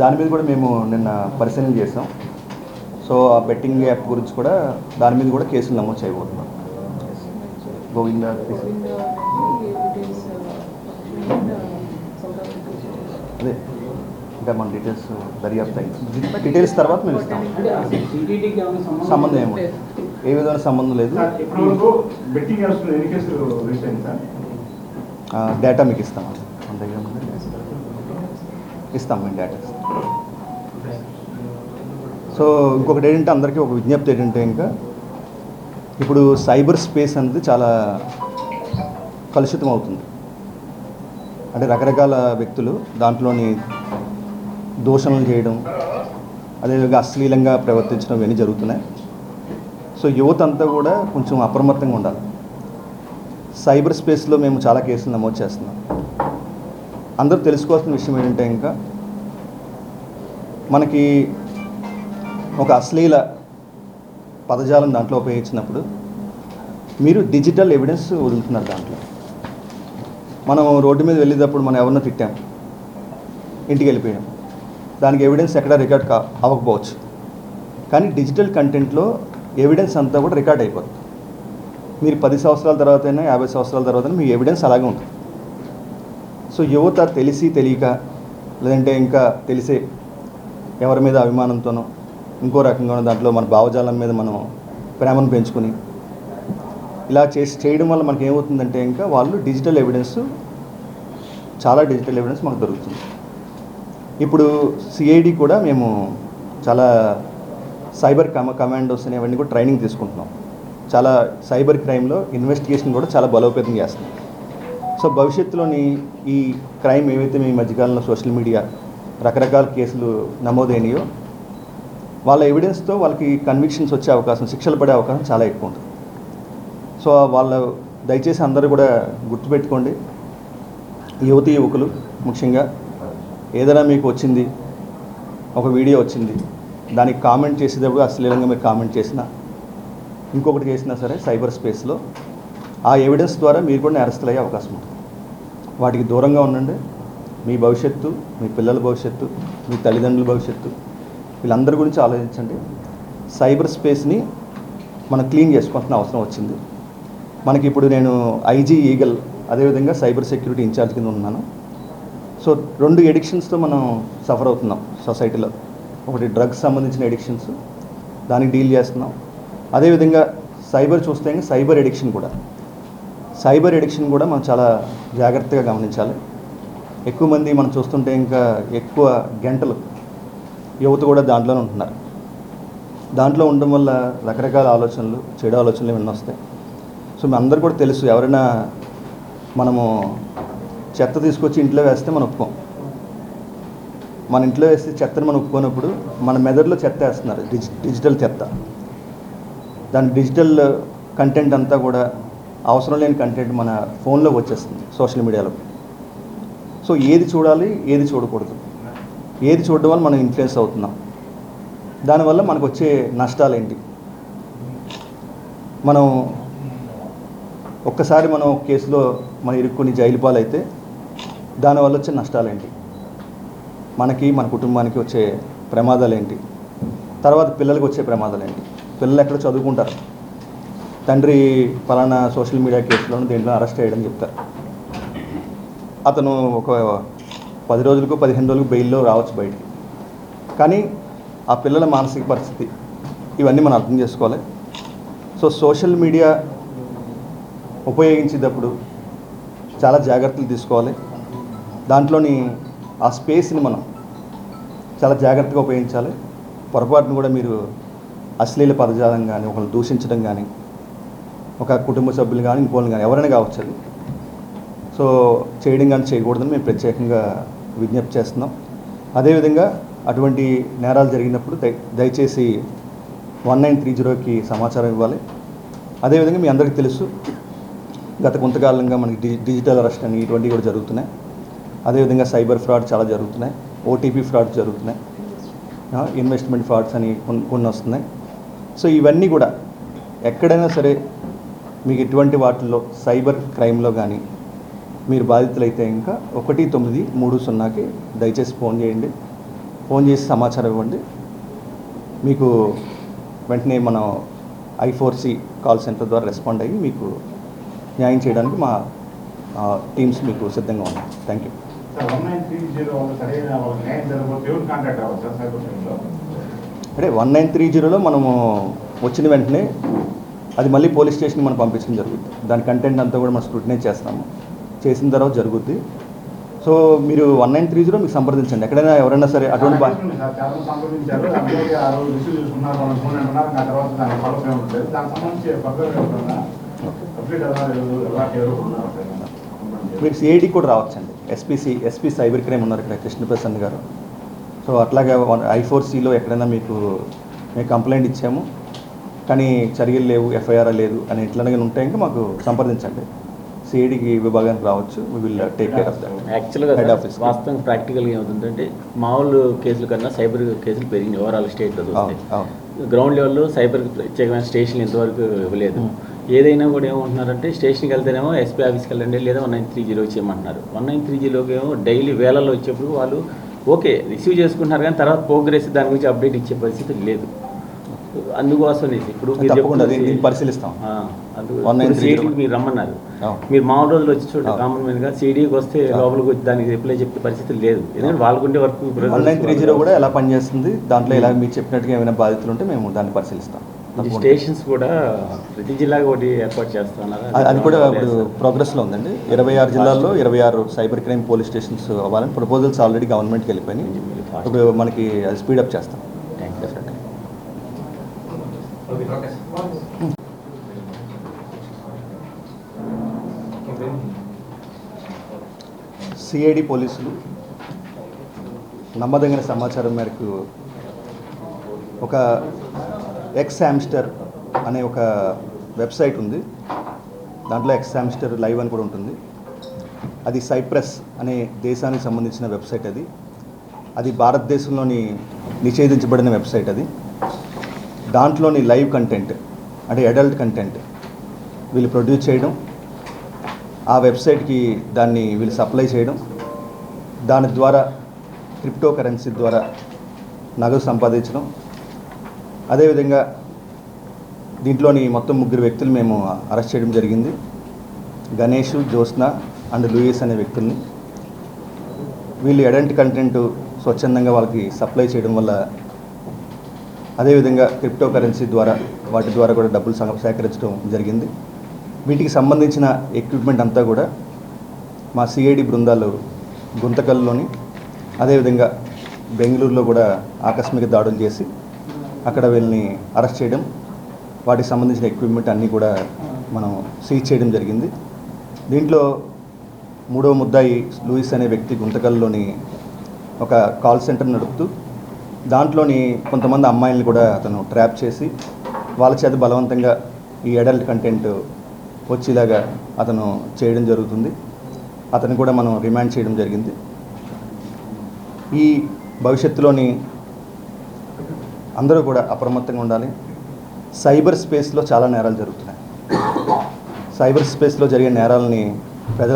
దాని మీద కూడా మేము నిన్న పరిశీలన చేసాం సో ఆ బెట్టింగ్ యాప్ గురించి కూడా దాని మీద కూడా కేసులు నమోదు చేయబోతున్నాం. గోవింద అదే ఇంకా మన డీటెయిల్స్ దర్యాప్తు అయింది. డీటెయిల్స్ తర్వాత మేము ఇస్తాం. అంటే సంబంధం ఏమో ఏ విధమైన సంబంధం లేదు. డేటా మీకు ఇస్తాం. మన దగ్గర. ఇస్తాం మేము డేటా సో ఇంకొకటి ఏంటంటే అందరికీ ఒక విజ్ఞప్తి ఏంటంటే ఇంకా ఇప్పుడు సైబర్ స్పేస్ అనేది చాలా కలుషితం అవుతుంది అంటే రకరకాల వ్యక్తులు దాంట్లోని దోషణలు చేయడం అదేవిధంగా అశ్లీలంగా ప్రవర్తించడం ఇవన్నీ జరుగుతున్నాయి. సో యువత అంతా కూడా కొంచెం అప్రమత్తంగా ఉండాలి. సైబర్ స్పేస్లో మేము చాలా కేసులు నమోదు చేస్తున్నాం. అందరూ తెలుసుకోవాల్సిన విషయం ఏంటంటే ఇంకా మనకి ఒక అశ్లీల పదజాలం దాంట్లో ఉపయోగించినప్పుడు మీరు డిజిటల్ ఎవిడెన్స్ వదులుతున్నారు దాంట్లో. మనం రోడ్డు మీద వెళ్ళేటప్పుడు మనం ఎవరినో తిట్టాం ఇంటికి వెళ్ళిపోయాం. దానికి ఎవిడెన్స్ ఎక్కడ రికార్డ్ కా అవ్వకపోవచ్చు. కానీ డిజిటల్ కంటెంట్లో ఎవిడెన్స్ అంతా కూడా రికార్డ్ అయిపోతుంది. మీరు పది సంవత్సరాల తర్వాత అయినా యాభై సంవత్సరాల తర్వాత మీ ఎవిడెన్స్ అలాగే ఉంటుంది. సో యువత తెలిసి తెలియక లేదంటే ఇంకా తెలిసే ఎవరి మీద అభిమానంతోనో ఇంకో రకంగానో దాంట్లో మన భావజాలం మీద మనం ప్రేమను పెంచుకుని ఇలా చేసి చేయడం వల్ల మనకి ఏమవుతుందంటే ఇంకా వాళ్ళు డిజిటల్ ఎవిడెన్స్ చాలా డిజిటల్ ఎవిడెన్స్ మనకు దొరుకుతుంది. ఇప్పుడు సిఐడి కూడా మేము చాలా సైబర్ కమ కమాండోస్ అనేవన్నీ కూడా ట్రైనింగ్ తీసుకుంటున్నాం. చాలా సైబర్ క్రైమ్లో ఇన్వెస్టిగేషన్ కూడా చాలా బలోపేతం చేస్తున్నాం. సో భవిష్యత్తులోని ఈ క్రైమ్ ఏవైతే మీ మధ్యకాలంలో సోషల్ మీడియా రకరకాల కేసులు నమోదైనయో వాళ్ళ ఎవిడెన్స్తో వాళ్ళకి కన్విక్షన్స్ వచ్చే అవకాశం శిక్షలు పడే అవకాశం చాలా ఎక్కువ ఉంటుంది. సో వాళ్ళ దయచేసి అందరూ కూడా గుర్తుపెట్టుకోండి. యువతి యువకులు ముఖ్యంగా ఏదైనా మీకు వచ్చింది ఒక వీడియో వచ్చింది దానికి కామెంట్ చేసేటప్పుడు అశ్లీలంగా మీరు కామెంట్ చేసినా ఇంకొకటి చేసినా సరే సైబర్ స్పేస్లో ఆ ఎవిడెన్స్ ద్వారా మీరు కూడా నేరస్తులయ్యే అవకాశం ఉంటుంది. వాటికి దూరంగా ఉండండి. మీ భవిష్యత్తు మీ పిల్లల భవిష్యత్తు మీ తల్లిదండ్రుల భవిష్యత్తు వీళ్ళందరి గురించి ఆలోచించండి. సైబర్ స్పేస్ని మనం క్లీన్ చేసుకోవాల్సిన అవసరం వచ్చింది. మనకి ఇప్పుడు నేను ఐజీ ఈగల్ అదేవిధంగా సైబర్ సెక్యూరిటీ ఇన్ఛార్జ్ కింద ఉన్నాను. సో రెండు ఎడిక్షన్స్తో మనం సఫర్ అవుతున్నాం సొసైటీలో. ఒకటి డ్రగ్స్ సంబంధించిన ఎడిక్షన్స్ దానికి డీల్ చేస్తున్నాం. అదేవిధంగా సైబర్ చూస్తే సైబర్ ఎడిక్షన్ కూడా. సైబర్ ఎడిక్షన్ కూడా మనం చాలా జాగ్రత్తగా గమనించాలి. ఎక్కువ మంది మనం చూస్తుంటే ఇంకా ఎక్కువ గంటలు యువత కూడా దాంట్లోనే ఉంటున్నారు. దాంట్లో ఉండడం వల్ల రకరకాల ఆలోచనలు చెడు ఆలోచనలు ఇవన్నీ వస్తాయి. సో మీ అందరు కూడా తెలుసు ఎవరైనా మనము చెత్త తీసుకొచ్చి ఇంట్లో వేస్తే మనం ఒప్పుకోం. మన ఇంట్లో వేస్తే చెత్తను మనం ఒప్పుకోనప్పుడు మన మెదడులో చెత్త వేస్తున్నారు డిజి డిజిటల్ చెత్త. దాని డిజిటల్ కంటెంట్ అంతా కూడా అవసరం లేని కంటెంట్ మన ఫోన్లోకి వచ్చేస్తుంది సోషల్ మీడియాలో సో ఏది చూడాలి ఏది చూడకూడదు. ఏది చూడడం వల్ల మనం ఇన్ఫ్లుయెన్స్ అవుతున్నాం. దానివల్ల మనకు వచ్చే నష్టాలు ఏంటి? మనం ఒక్కసారి మనం కేసులో మనం ఇరుక్కుని జైలు పాలైతే దానివల్ల వచ్చే నష్టాలు ఏంటి? మనకి మన కుటుంబానికి వచ్చే ప్రమాదాలు ఏంటి? తర్వాత పిల్లలకి వచ్చే ప్రమాదాలు ఏంటి? పిల్లలు ఎక్కడ చదువుకుంటారు? తండ్రి పలానా సోషల్ మీడియా కేసులోనూ దేంట్లో అరెస్ట్ చేయడం చెప్తారు. అతను ఒక పది రోజులకు పదిహేను రోజులకు బెయిల్లో రావచ్చు బయటికి. కానీ ఆ పిల్లల మానసిక పరిస్థితి ఇవన్నీ మనం అర్థం చేసుకోవాలి. సో సోషల్ మీడియా ఉపయోగించేటప్పుడు చాలా జాగ్రత్తలు తీసుకోవాలి. దాంట్లోని ఆ స్పేస్ని మనం చాలా జాగ్రత్తగా ఉపయోగించాలి. పొరపాటును కూడా మీరు అశ్లీల పదజాలం కానీ ఒకరిని దూషించడం కానీ ఒక కుటుంబ సభ్యులు కానీ ఇంకోళ్ళు కానీ ఎవరైనా కావచ్చు సో చేయడం కానీ చేయకూడదని మేము ప్రత్యేకంగా విజ్ఞప్తి చేస్తున్నాం. అదేవిధంగా అటువంటి నేరాలు జరిగినప్పుడు దయ దయచేసి వన్ నైన్ త్రీ జీరోకి సమాచారం ఇవ్వాలి. అదేవిధంగా మీ అందరికీ తెలుసు గత కొంతకాలంగా మనకి డి డిజిటల్ అరెస్ట్ అని ఇటువంటివి కూడా జరుగుతున్నాయి. అదేవిధంగా సైబర్ ఫ్రాడ్ చాలా జరుగుతున్నాయి. ఓటీపీ ఫ్రాడ్ జరుగుతున్నాయి. ఇన్వెస్ట్మెంట్ ఫ్రాడ్స్ అని కొన్ని కొన్ని వస్తున్నాయి సో ఇవన్నీ కూడా ఎక్కడైనా సరే మీకు ఎటువంటి వాటిల్లో సైబర్ క్రైమ్లో కానీ మీరు బాధితులైతే ఇంకా ఒకటి తొమ్మిది మూడు సున్నాకి దయచేసి ఫోన్ చేయండి. ఫోన్ చేసి సమాచారం ఇవ్వండి. మీకు వెంటనే మనం I four C call centre ద్వారా రెస్పాండ్ అయ్యి మీకు న్యాయం చేయడానికి మా టీమ్స్ మీకు సిద్ధంగా ఉన్నాయి. థ్యాంక్ యూ అంటే వన్ నైన్ త్రీ జీరోలో మనము వచ్చిన వెంటనే అది మళ్ళీ పోలీస్ స్టేషన్కి మనం పంపించడం జరుగుతుంది. దాని కంటెంట్ అంతా కూడా మనం స్క్రూటినైజ్ చేస్తాము. చేసిన తర్వాత జరుగుద్ది. సో మీరు వన్ నైన్ త్రీ జీరో మీకు సంప్రదించండి. ఎక్కడైనా ఎవరైనా సరే అటువంటి మీకు సిఐడి కూడా రావచ్చండి. ఎస్పీసీ ఎస్పీ సైబర్ క్రైమ్ ఉన్నారు ఇక్కడ కృష్ణప్రసన్న గారు. సో అట్లాగే ఐ ఫోర్ సిలో ఎక్కడైనా మీకు మేము కంప్లైంట్ ఇచ్చాము. కానీ చర్యలు లేవు ఎఫ్ఐఆర్ లేదు అని ఎట్లా ఉంటే ఇంకా మాకు సంప్రదించండి. సిఐడికి విభాగానికి రావచ్చు. We will take care of that యాక్చువల్గా సార్, office. వాస్తవం ప్రాక్టికల్గా ఏమవుతుందంటే మామూలు కేసుల కన్నా సైబర్ కేసులు పెరిగింది ఓవరాల్ స్టేట్లో చూస్తే. గ్రౌండ్ లెవెల్లో సైబర్ ప్రత్యేకమైన స్టేషన్ ఇంతవరకు ఇవ్వలేదు. ఏదైనా కూడా ఏమంటున్నారంటే స్టేషన్కి వెళ్తేనేమో ఎస్పీ ఆఫీస్కి వెళ్ళండి లేదా వన్ నైన్ త్రీ జీరో వచ్చేయమంటున్నారు వన్ నైన్ త్రీ జీరోకి ఏమో డైలీ వేలలో వచ్చేప్పుడు వాళ్ళు ఓకే రిసీవ్ చేసుకుంటున్నారు కానీ తర్వాత ప్రోగ్రెస్ దాని గురించి అప్డేట్ ఇచ్చే పరిస్థితి లేదు. అందుకోసం ఇప్పుడు మీరు పరిశీలిస్తాం. ఆ, అందుకు 1930 ఇప్పుడు CID కి మీరు రమ్మన్నారు. మీరు మామూలు రోజులు వచ్చి చూడండి. కామన్ మ్యాన్గా సిడీకి వస్తే. లోపలికి వచ్చి దానికి రిప్లై చెప్పే పరిస్థితి లేదు. ఎందుకంటే వాళ్ళకుండే work one nine three zero కూడా ఎలా పనిచేస్తుంది? దాంట్లో ఇలా మీరు చెప్పినట్టుగా ఏమైనా బాధితులు ఉంటే మేము దాన్ని పరిశీలిస్తాం. స్టేషన్స్ కూడా ప్రతి జిల్లాకి ఒకటి ఏర్పాటు చేస్తున్నారు? అది- కూడా ఇప్పుడు ప్రోగ్రెస్లో ఉందండి. ఇరవై ఆరు జిల్లాల్లో ఇరవై ఆరు సైబర్ క్రైమ్ పోలీస్ స్టేషన్స్ అవ్వాలని ప్రపోజల్స్ ఆల్రెడీ గవర్నమెంట్కి వెళ్ళిపోయినాయి. ఇప్పుడు మనకి స్పీడప్ చేస్తాం. థ్యాంక్ యూ సిఐడి పోలీసులు నమ్మదగిన సమాచారం మేరకు ఒక ఎక్స్ హ్యామ్స్టర్ అనే ఒక వెబ్సైట్ ఉంది. దాంట్లో ఎక్స్ హ్యామ్స్టర్ లైవ్ అని కూడా ఉంటుంది. అది సైప్రస్ అనే దేశానికి సంబంధించిన వెబ్సైట్ అది. అది భారతదేశంలోని నిషేధించబడిన వెబ్సైట్ అది. దాంట్లోని లైవ్ కంటెంట్ అంటే అడల్ట్ కంటెంట్ వీళ్ళు ప్రొడ్యూస్ చేయడం ఆ వెబ్సైట్కి దాన్ని వీళ్ళు సప్లై చేయడం దాని ద్వారా క్రిప్టో కరెన్సీ ద్వారా నగదు సంపాదించడం. అదేవిధంగా దీంట్లోని మొత్తం ముగ్గురు వ్యక్తులు మేము అరెస్ట్ చేయడం జరిగింది. గణేష్ జ్యోత్స్న అండ్ లూయిస్ అనే వ్యక్తుల్ని. వీళ్ళు ఎడంటి కంటెంట్ స్వచ్ఛందంగా వాళ్ళకి సప్లై చేయడం వల్ల అదేవిధంగా క్రిప్టో కరెన్సీ ద్వారా వాటి ద్వారా కూడా డబ్బులు సేకరించడం జరిగింది. వీటికి సంబంధించిన ఎక్విప్మెంట్ అంతా కూడా మా సిఐడి బృందాలు గుంతకల్లోని అదేవిధంగా బెంగళూరులో కూడా ఆకస్మిక దాడులు చేసి అక్కడ వీళ్ళని అరెస్ట్ చేయడం వాటికి సంబంధించిన ఎక్విప్మెంట్ అన్నీ కూడా మనం సీజ్ చేయడం జరిగింది. దీంట్లో మూడో ముద్దాయి లూయిస్ అనే వ్యక్తి గుంతకల్లోని ఒక కాల్ సెంటర్ నడుపుతూ దాంట్లోని కొంతమంది అమ్మాయిలను కూడా అతను ట్రాప్ చేసి వాళ్ళ చేత బలవంతంగా ఈ అడల్ట్ కంటెంట్ వచ్చేలాగా అతను చేయడం జరుగుతుంది. అతను కూడా మనం రిమాండ్ చేయడం జరిగింది. ఈ భవిష్యత్తులోని అందరూ కూడా అప్రమత్తంగా ఉండాలి. సైబర్ స్పేస్లో చాలా నేరాలు జరుగుతున్నాయి. సైబర్ స్పేస్లో జరిగే నేరాలని ప్రజలు